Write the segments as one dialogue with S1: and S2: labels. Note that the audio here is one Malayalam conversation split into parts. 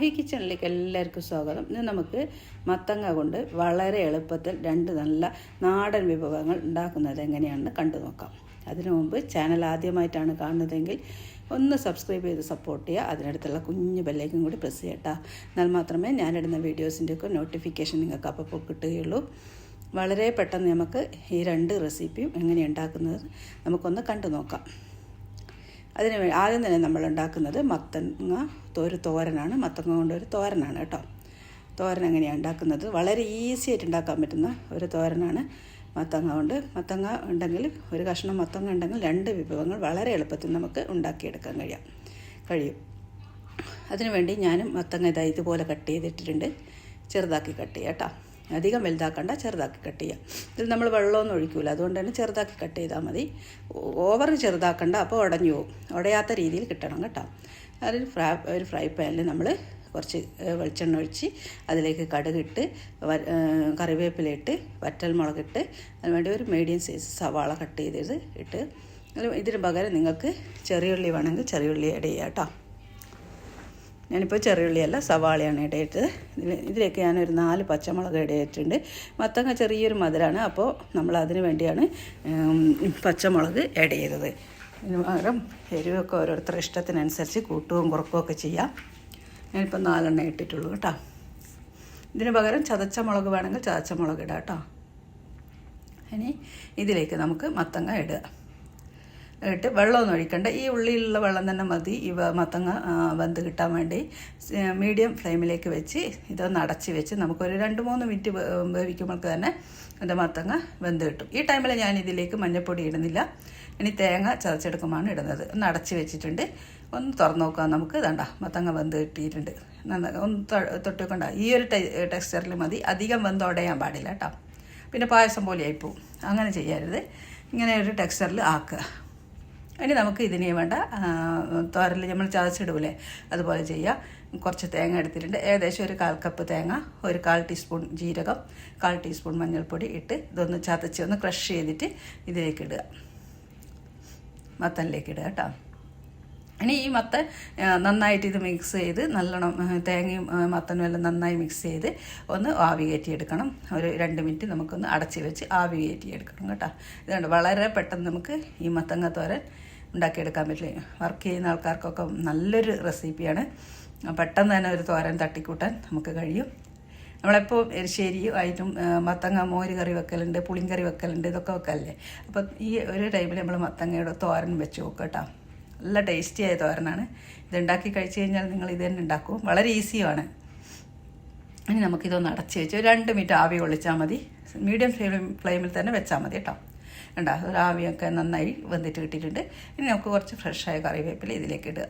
S1: മാഹി കിച്ചണിലേക്ക് എല്ലാവർക്കും സ്വാഗതം. ഇന്ന് നമുക്ക് മത്തങ്ങ കൊണ്ട് വളരെ എളുപ്പത്തിൽ രണ്ട് നല്ല നാടൻ വിഭവങ്ങൾ ഉണ്ടാക്കുന്നത് എങ്ങനെയാണെന്ന് കണ്ടു നോക്കാം. അതിനു മുമ്പ് ചാനൽ ആദ്യമായിട്ടാണ് കാണുന്നതെങ്കിൽ ഒന്ന് സബ്സ്ക്രൈബ് ചെയ്ത് സപ്പോർട്ട് ചെയ്യുക. അതിനടുത്തുള്ള കുഞ്ഞു ബെല്ലേക്കും കൂടി പ്രസ് ചെയ്യട്ടാ എന്നാൽ മാത്രമേ ഞാനിടുന്ന വീഡിയോസിന്റെയൊക്കെ നോട്ടിഫിക്കേഷൻ നിങ്ങൾക്ക് അപ്പോൾ കിട്ടുകയുള്ളൂ. വളരെ പെട്ടെന്ന് നമുക്ക് ഈ രണ്ട് റെസിപ്പിയും എങ്ങനെ ഉണ്ടാക്കുന്നത് നമുക്കൊന്ന് കണ്ടു നോക്കാം. അതിന് ആദ്യം തന്നെ നമ്മൾ ഉണ്ടാക്കുന്നത് മത്തങ്ങ ഒരു തോരനാണ് മത്തങ്ങ കൊണ്ട് ഒരു തോരനാണ് കേട്ടോ. തോരൻ എങ്ങനെയാണ് ഉണ്ടാക്കുന്നത്? വളരെ ഈസി ആയിട്ട് ഉണ്ടാക്കാൻ പറ്റുന്ന ഒരു തോരനാണ് മത്തങ്ങ കൊണ്ട്. മത്തങ്ങ ഉണ്ടെങ്കിൽ ഒരു കഷ്ണം മത്തങ്ങ ഉണ്ടെങ്കിൽ രണ്ട് വിഭവങ്ങൾ വളരെ എളുപ്പത്തിൽ നമുക്ക് ഉണ്ടാക്കിയെടുക്കാൻ കഴിയാം. കഴിയും. അതിനുവേണ്ടി ഞാനും മത്തങ്ങ ഇതാ ഇതുപോലെ കട്ട് ചെയ്തിട്ടിട്ടുണ്ട്. ചെറുതാക്കി കട്ട് ചെയ്യാം കേട്ടോ. അധികം വലുതാക്കണ്ട ചെറുതാക്കി കട്ട് ചെയ്യാം. ഇതിൽ നമ്മൾ വെള്ളമൊന്നും ഒഴിക്കില്ല അതുകൊണ്ട് തന്നെ ചെറുതാക്കി കട്ട് ചെയ്താൽ മതി. ഓവർ ചെറുതാക്കണ്ട അപ്പോൾ ഉടഞ്ഞു പോകും. ഉടയാത്ത രീതിയിൽ കിട്ടണം കേട്ടോ. അതിൽ ഫ്രൈ ഒരു ഫ്രൈ പാനിൽ നമ്മൾ കുറച്ച് വെളിച്ചെണ്ണ ഒഴിച്ച് അതിലേക്ക് കടുകിട്ട് കറിവേപ്പിലയിട്ട് വറ്റൽമുളകിട്ട് അതിനുവേണ്ടി ഒരു മീഡിയം സൈസ് സവാള കട്ട് ചെയ്തത് ഇട്ട് ഇതിന് പകരം നിങ്ങൾക്ക് ചെറിയുള്ളി വേണമെങ്കിൽ ചെറിയുള്ളി ആഡ് ചെയ്യാം കേട്ടോ. ഞാനിപ്പോൾ ചെറിയുള്ളിയല്ല സവാളയാണ് ഇടയിട്ടത് ഇതിൽ ഇതിലേക്ക് ഞാനൊരു നാല് പച്ചമുളക് ഇടയിട്ടുണ്ട് മത്തങ്ങ ചെറിയൊരു മധുരമാണ് അപ്പോൾ നമ്മൾ അതിന് വേണ്ടിയാണ് പച്ചമുളക് ആഡ് ചെയ്തത്. ഇതിന് പകരം എരിവൊക്കെ ഓരോരുത്തരുടെ ഇഷ്ടത്തിനനുസരിച്ച് കൂട്ടുകയും കുറക്കുകയൊക്കെ ചെയ്യാം. ഞാനിപ്പോൾ നാലെണ്ണം ഇട്ടിട്ടുള്ളൂ കേട്ടോ. ഇതിന് പകരം ചതച്ച മുളക് വേണമെങ്കിൽ ചതച്ച മുളക് ഇടാം കേട്ടോ. ഇനി ഇതിലേക്ക് നമുക്ക് മത്തങ്ങ ഇടുക. ഇട്ട് വെള്ളമൊന്നും ഒഴിക്കണ്ട. ഈ ഉള്ളിയിലുള്ള വെള്ളം തന്നെ മതി. ഈ മത്തങ്ങ വെന്ത് കിട്ടാൻ വേണ്ടി. മീഡിയം ഫ്ലെയിമിലേക്ക് വെച്ച് ഇതൊന്ന് അടച്ച് വെച്ച് നമുക്കൊരു രണ്ട് മൂന്ന് മിനിറ്റ് വേവിക്കുമ്പോൾ തന്നെ എന്റെ മത്തങ്ങ വെന്ത് കിട്ടും. ഈ ടൈമിൽ ഞാൻ ഇതിലേക്ക് മഞ്ഞൾപ്പൊടി ഇടുന്നില്ല. ഇനി തേങ്ങ ചതച്ചെടുക്കുമ്പോൾ ഇടുന്നത്. ഒന്ന് അടച്ച് വെച്ചിട്ടുണ്ട്. ഒന്ന് തുറന്നു നോക്കാം നമുക്ക്. ഇതണ്ട മത്തങ്ങ വെന്ത് കിട്ടിയിട്ടുണ്ട്. ഒന്ന് തൊട്ട് വെക്കണ്ട. ഈ ഒരു ടെക്സ്ചറിൽ മതി. അധികം വെന്ത് ഉടയാൻ പാടില്ല കേട്ടോ. പിന്നെ പായസം പോലെ ആയിപ്പോവും അങ്ങനെ ചെയ്യരുത്. ഇങ്ങനെ ഒരു ടെക്സ്ചറിൽ ആക്കുക. ഇനി നമുക്ക് ഇതിന് വേണ്ട തോരൽ നമ്മൾ ചതച്ചിടൂലേ? അതുപോലെ ചെയ്യുക കുറച്ച് തേങ്ങ എടുത്തിട്ടുണ്ട്. ഏകദേശം ഒരു കാൽ കപ്പ് തേങ്ങ ഒരു കാൽ ടീസ്പൂൺ ജീരകം കാൽ ടീസ്പൂൺ മഞ്ഞൾപ്പൊടി ഇട്ട് ഇതൊന്ന് ചതച്ച് ഒന്ന് ക്രഷ് ചെയ്തിട്ട് ഇതിലേക്ക് ഇടുക. മത്തനിലേക്ക് ഇടുക കേട്ടോ. ഇനി ഈ മത്തൻ നന്നായിട്ട് ഇത് മിക്സ് ചെയ്ത് നല്ലോണം തേങ്ങയും മത്തനും എല്ലാം നന്നായി മിക്സ് ചെയ്ത് ഒന്ന് ആവി കയറ്റിയെടുക്കണം. ഒരു രണ്ട് മിനിറ്റ് നമുക്കൊന്ന് അടച്ച് വെച്ച് ആവി കയറ്റിയെടുക്കണം കേട്ടോ. ഇതുകൊണ്ട് വളരെ പെട്ടെന്ന് നമുക്ക് ഈ മത്തങ്ങ തോരൻ ഉണ്ടാക്കിയെടുക്കാൻ പറ്റില്ല? വർക്ക് ചെയ്യുന്ന ആൾക്കാർക്കൊക്കെ നല്ലൊരു റെസിപ്പിയാണ്. പെട്ടെന്ന് തന്നെ ഒരു തോരൻ തട്ടിക്കൂട്ടാൻ നമുക്ക് കഴിയും. നമ്മളെപ്പോൾ എരിശ്ശേരി ആയിട്ടും മത്തങ്ങ മോര് കറി വെക്കലുണ്ട് പുളിങ്കറി വെക്കലുണ്ട് ഇതൊക്കെ വെക്കല്ലേ? അപ്പം ഈ ഒരു ടൈമിൽ നമ്മൾ മത്തങ്ങയുടെ തോരൻ വെച്ച് നോക്കാം കേട്ടോ. നല്ല ടേസ്റ്റി ആയ തോരനാണ്. ഇത് ഉണ്ടാക്കി കഴിച്ച് കഴിഞ്ഞാൽ നിങ്ങൾ ഇത് തന്നെ ഉണ്ടാക്കും. വളരെ ഈസിയുമാണ്. ഇനി നമുക്കിതൊന്ന് അടച്ച് വെച്ച് രണ്ട് മിനിറ്റ് ആവി ഒളിച്ചാൽ മതി. മീഡിയം ഫ്ലെയിം ഫ്ലെയിമിൽ തന്നെ വെച്ചാൽ മതി കേട്ടോ. കണ്ടോ ഒരു ആവിയൊക്കെ നന്നായി വെന്തിട്ട് കിട്ടിയിട്ടുണ്ട്. ഇനി നമുക്ക് കുറച്ച് ഫ്രഷായ കറിവേപ്പില ഇതിലേക്ക് ഇടുക.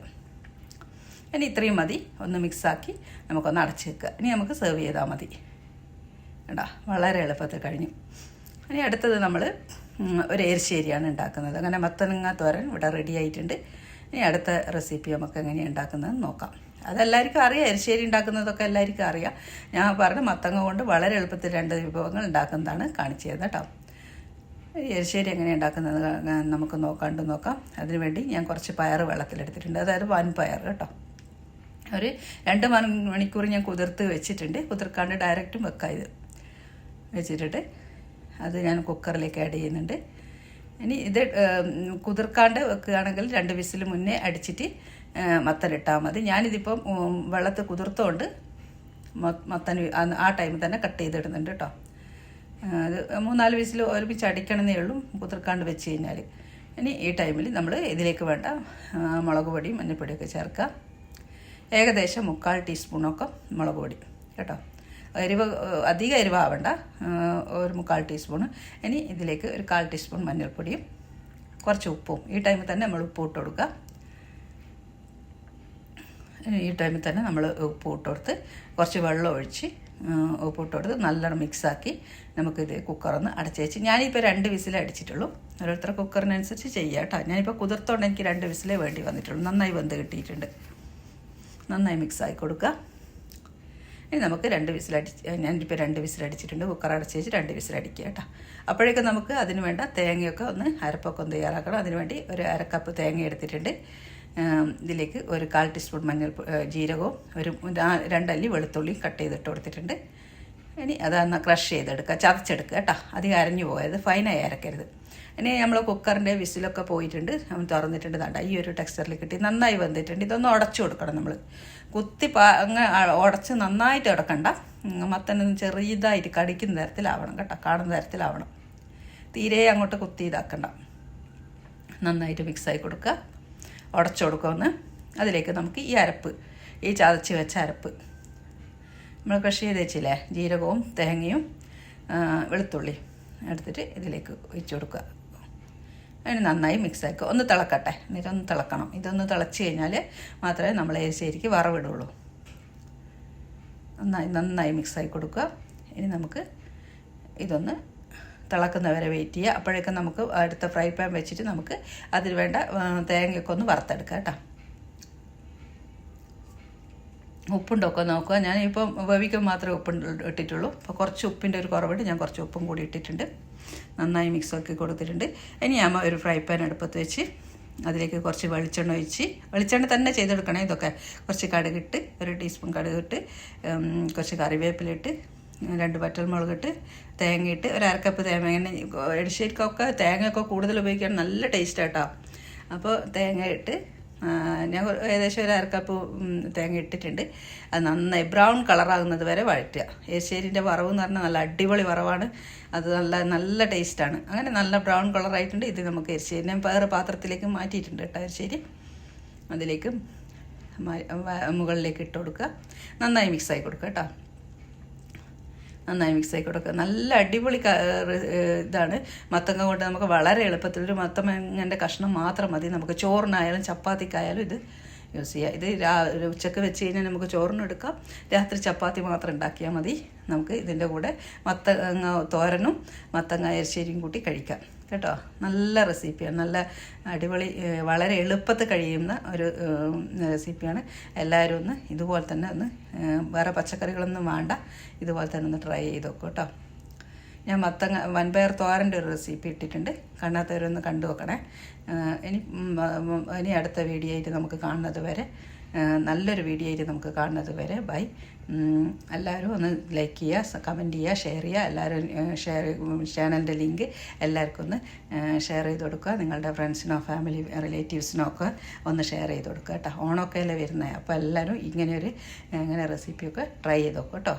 S1: ഇനി ഇത്രയും മതി. ഒന്ന് മിക്സാക്കി നമുക്കൊന്ന് അടച്ച് വെക്കുക. ഇനി നമുക്ക് സെർവ് ചെയ്താൽ മതി. കണ്ടോ വളരെ എളുപ്പത്തിൽ കഴിഞ്ഞു. ഇനി അടുത്തത് നമ്മൾ ഒരു എരിശ്ശേരിയാണ് ഉണ്ടാക്കുന്നത്. അങ്ങനെ മത്തനങ്ങ തോരൻ ഇവിടെ റെഡി ആയിട്ടുണ്ട്. ഇനി അടുത്ത റെസിപ്പി നമുക്ക് എങ്ങനെയാണ് ഉണ്ടാക്കുന്നതെന്ന് നോക്കാം. അതെല്ലാവർക്കും അറിയാം എരിശ്ശേരി ഉണ്ടാക്കുന്നതൊക്കെ എല്ലാവർക്കും അറിയാം. ഞാൻ പറഞ്ഞ മത്തങ്ങ കൊണ്ട് വളരെ എളുപ്പത്തിൽ രണ്ട് വിഭവങ്ങൾ ഉണ്ടാക്കുന്നതാണ് കാണിച്ചു തരുന്നത് കേട്ടോ എരിശ്ശേരി എങ്ങനെ ഉണ്ടാക്കുന്നത് നമുക്ക് നോക്കാണ്ട് നോക്കാം. അതിനുവേണ്ടി ഞാൻ കുറച്ച് പയർ വെള്ളത്തിലെടുത്തിട്ടുണ്ട്. അതായത് വൻപയർ കേട്ടോ. ഒരു രണ്ട് മണി- മണിക്കൂർ ഞാൻ കുതിർത്ത് വെച്ചിട്ടുണ്ട്. കുതിർക്കാണ്ട് ഡയറക്റ്റും വെക്കാം ഇത്. വെച്ചിട്ടിട്ട് അത് ഞാൻ കുക്കറിലേക്ക് ആഡ് ചെയ്യുന്നുണ്ട്. ഇനി ഇത് കുതിർക്കാണ്ട് വെക്കുകയാണെങ്കിൽ രണ്ട് വിസിൽ മുന്നേ അടിച്ചിട്ട് മത്തനിട്ടാൽ മതി. ഞാനിതിപ്പം വെള്ളത്തിൽ കുതിർത്തോണ്ട് മത്തൻ ആ- ടൈമിൽ തന്നെ കട്ട് ചെയ്തിടുന്നുണ്ട് കേട്ടോ അത് മൂന്നാൽ വിസിൽ ഒരുമിച്ച് അടിക്കണമെന്നേ ഉള്ളൂ കുതിർക്കാണ്ട് വെച്ച് കഴിഞ്ഞാൽ ഇനി ഈ ടൈമിൽ നമ്മൾ ഇതിലേക്ക് വേണ്ട മുളക് പൊടിയും മഞ്ഞൾപ്പൊടിയൊക്കെ ചേർക്കുക. ഏകദേശം മുക്കാൽ ടീസ്പൂണൊക്കെ മുളക് പൊടി കേട്ടോ. എരിവ് അധികം എരിവാവണ്ട. ഒരു മുക്കാൽ ടീസ്പൂൺ ഇനി ഇതിലേക്ക് ഒരു കാൽ ടീസ്പൂൺ മഞ്ഞൾപ്പൊടിയും കുറച്ച് ഉപ്പും. ഈ ടൈമിൽ തന്നെ നമ്മൾ ഉപ്പ് ഇട്ട് കൊടുക്കുക. ഈ ടൈമിൽ തന്നെ നമ്മൾ ഉപ്പ് ഇട്ട് കൊടുത്ത് കുറച്ച് വെള്ളം ഒഴിച്ച് ഉപ്പ് ഇട്ട് കൊടുത്ത് നല്ലോണം മിക്സാക്കി നമുക്കിത് കുക്കറൊന്ന് അടച്ച് വെച്ച് ഞാനിപ്പോൾ രണ്ട് വിസിലേ അടിച്ചിട്ടുള്ളൂ. ഓരോരുത്തർ കുക്കറിനനുസരിച്ച് ചെയ്യാം കേട്ടോ. ഞാനിപ്പോൾ കുതിർത്തോണ്ട് എനിക്ക് രണ്ട് വിസിലേ വേണ്ടി വന്നിട്ടുള്ളൂ. നന്നായി വെന്ത് കിട്ടിയിട്ടുണ്ട്. നന്നായി മിക്സ് ആക്കി കൊടുക്കുക. ഇനി നമുക്ക് രണ്ട് വിസിലടി ഞാനിപ്പോൾ രണ്ട് വിസിലടിച്ചിട്ടുണ്ട്. കുക്കർ അടച്ച് വെച്ച് രണ്ട് വിസിലടിക്കുക കേട്ടോ. അപ്പോഴേക്കും നമുക്ക് അതിന് വേണ്ട തേങ്ങയൊക്കെ ഒന്ന് അരപ്പൊക്കെ ഒന്ന് തയ്യാറാക്കണം. അതിന് വേണ്ടി ഒരു അരക്കപ്പ് തേങ്ങ എടുത്തിട്ടുണ്ട്. ഇതിലേക്ക് ഒരു കാൽ ടീസ്പൂൺ മഞ്ഞൾ ജീരകവും ഒരു രണ്ടല്ലി വെളുത്തുള്ളിയും കട്ട് ചെയ്തിട്ട് കൊടുത്തിട്ടുണ്ട്. ഇനി അതൊന്ന് ക്രഷ് ചെയ്തെടുക്കുക ചതച്ചെടുക്കുക കേട്ടോ. അധികം അരഞ്ഞു പോയത് ഫൈനായി അരക്കരുത്. ഇനി നമ്മൾ കുക്കറിന്റെ വിസിലൊക്കെ പോയിട്ടുണ്ട്. നമ്മൾ തുറന്നിട്ടുണ്ട്. തണ്ട ഈ ഒരു ടെക്സ്ചറിൽ കിട്ടി. നന്നായി വന്നിട്ടുണ്ട് ഇതൊന്ന് ഉടച്ചു കൊടുക്കണം നമ്മൾ കുത്തി അങ്ങ് ഉടച്ച് നന്നായിട്ട് ഉടക്കണ്ട. മത്തനെ മത്തനൊന്ന് ചെറിയതായിട്ട് കടിക്കുന്ന തരത്തിലാവണം കേട്ടോ. കാണുന്ന തരത്തിലാവണം. തീരെ അങ്ങോട്ട് കുത്തി ഇതാക്കണ്ട. നന്നായിട്ട് മിക്സായി കൊടുക്കുക. ഉടച്ചു കൊടുക്കുമെന്ന് അതിലേക്ക് നമുക്ക് ഈ അരപ്പ് ഈ ചതച്ച് വെച്ച അരപ്പ്. നമ്മൾ കൃഷി ചെയ്ത് വെച്ചില്ലേ? ജീരകവും തേങ്ങയും ആ, വെളുത്തുള്ളി. എടുത്തിട്ട് ഇതിലേക്ക് ഒഴിച്ചു കൊടുക്കുക. അതിന് നന്നായി മിക്സ് ആക്കുക. ഒന്ന് തിളക്കട്ടെ. എന്നിട്ടൊന്ന് തിളക്കണം. ഇതൊന്ന് തിളച്ച് കഴിഞ്ഞാൽ മാത്രമേ നമ്മൾ ശരിക്ക് വറവിടുള്ളൂ. നന്നായി നന്നായി മിക്സായി കൊടുക്കുക. ഇനി നമുക്ക് ഇതൊന്ന് തിളക്കുന്നവരെ വെയിറ്റ് ചെയ്യുക. അപ്പോഴേക്കും നമുക്ക് അടുത്ത ഫ്രൈ പാൻ വെച്ചിട്ട് നമുക്ക് അതിൽ വേണ്ട തേങ്ങയൊക്കെ ഒന്ന് വറുത്തെടുക്കാം കേട്ടോ. ഉപ്പുണ്ടൊക്കെ നോക്കുക. ഞാനിപ്പം വേവിക്കാൻ മാത്രമേ ഉപ്പ് ഇട്ടിട്ടുള്ളൂ. അപ്പോൾ കുറച്ച് ഉപ്പിന്റെ ഒരു കുറവുണ്ട്. ഞാൻ കുറച്ച് ഉപ്പും കൂടി ഇട്ടിട്ടുണ്ട്. നന്നായി മിക്സ് ആക്കി കൊടുത്തിട്ടുണ്ട്. ഇനി ഞാൻ ഒരു ഫ്രൈ പാൻ അടുപ്പത്ത് വെച്ച് അതിലേക്ക് കുറച്ച് വെളിച്ചെണ്ണ ഒഴിച്ച് വെളിച്ചെണ്ണ തന്നെ ചെയ്തെടുക്കണേ ഇതൊക്കെ. കുറച്ച് കടുകിട്ട് ഒരു ടീസ്പൂൺ കടുകിട്ട് കുറച്ച് കറിവേപ്പിലിട്ട് രണ്ട് പറ്റൽമുളകിട്ട് തേങ്ങയിട്ട് ഒരു അരക്കപ്പ് തേങ്ങ എണ്ണ എടിശ്ശേരിക്കൊക്കെ തേങ്ങയൊക്കെ കൂടുതൽ ഉപയോഗിക്കാൻ നല്ല ടേസ്റ്റ് കേട്ടോ അപ്പോൾ തേങ്ങ ഇട്ട് ഞാൻ ഏകദേശം ഒരു അരക്കപ്പ് തേങ്ങ ഇട്ടിട്ടുണ്ട്. അത് നന്നായി ബ്രൗൺ കളറാകുന്നത് വരെ വഴറ്റുക. എരിശ്ശേരിന്റെ വറവ് എന്ന് പറഞ്ഞാൽ നല്ല അടിപൊളി വറവാണ്. അത് നല്ല നല്ല ടേസ്റ്റാണ് അങ്ങനെ നല്ല ബ്രൗൺ കളറായിട്ടുണ്ട്. ഇത് നമുക്ക് എരിശ്ശേരി ഞാൻ വേറെ പാത്രത്തിലേക്ക് മാറ്റിയിട്ടുണ്ട് കേട്ടോ എരിശ്ശേരി. അതിലേക്ക് മുകളിലേക്ക് ഇട്ട് കൊടുക്കുക. നന്നായി ആയി കൊടുക്കുക കേട്ടോ. നന്നായി മിക്സ് ആക്കി കൊടുക്കുക. നല്ല അടിപൊളി ഇതാണ്. മത്തങ്ങ കൊണ്ട് നമുക്ക് വളരെ എളുപ്പത്തിൽ ഒരു മത്തങ്ങന്റെ കഷ്ണം മാത്രം മതി. നമുക്ക് ചോറിനായാലും ചപ്പാത്തിക്കായാലും ഇത് യൂസ് ചെയ്യാം. ഇത് രാ ഉച്ചയ്ക്ക് വെച്ച് കഴിഞ്ഞാൽ നമുക്ക് ചോറിനും എടുക്കാം. രാത്രി ചപ്പാത്തി മാത്രം ഉണ്ടാക്കിയാൽ മതി. നമുക്ക് ഇതിന്റെ കൂടെ മത്തങ്ങ തോരനും മത്തങ്ങ എരിശ്ശേരിയും കൂട്ടി കഴിക്കാം. കേട്ടോ നല്ല റെസിപ്പിയാണ് നല്ല അടിപൊളി വളരെ എളുപ്പത്തിൽ കഴിയുന്ന ഒരു റെസിപ്പിയാണ് എല്ലാവരും ഒന്ന് ഇതുപോലെ തന്നെ ഒന്ന് വേറെ പച്ചക്കറികളൊന്നും വേണ്ട. ഇതുപോലെ തന്നെ ഒന്ന് ട്രൈ ചെയ്ത് നോക്കൂ കേട്ടോ. ഞാൻ മത്തങ്ങ വൻപയർ തോരന്റെ ഒരു റെസിപ്പി ഇട്ടിട്ടുണ്ട്. കാണാത്തവരൊന്ന് കണ്ടു നോക്കണേ. ഇനി ഇനി അടുത്ത വീഡിയോ ആയിട്ട് നമുക്ക് കാണുന്നത് വരെ നല്ലൊരു വീഡിയോ ആയിരിക്കും നമുക്ക് കാണുന്നത് വരെ. ബൈ എല്ലാവരും ഒന്ന് ലൈക്ക് ചെയ്യുക കമന്റ് ചെയ്യുക ഷെയർ ചെയ്യുക. എല്ലാവരും ഷെയർ ചാനലിന്റെ ലിങ്ക് എല്ലാവർക്കും ഒന്ന് ഷെയർ ചെയ്ത് കൊടുക്കുക. നിങ്ങളുടെ ഫ്രണ്ട്സിനോ ഫാമിലി റിലേറ്റീവ്സിനോ ഒക്കെ ഒന്ന് ഷെയർ ചെയ്ത് കൊടുക്കുക കേട്ടോ. ഓണമൊക്കെ അല്ലേ വരുന്നത്? അപ്പോൾ എല്ലാവരും ഇങ്ങനെയൊരു ഇങ്ങനെ റെസിപ്പിയൊക്കെ ട്രൈ ചെയ്ത് നോക്കുക കേട്ടോ.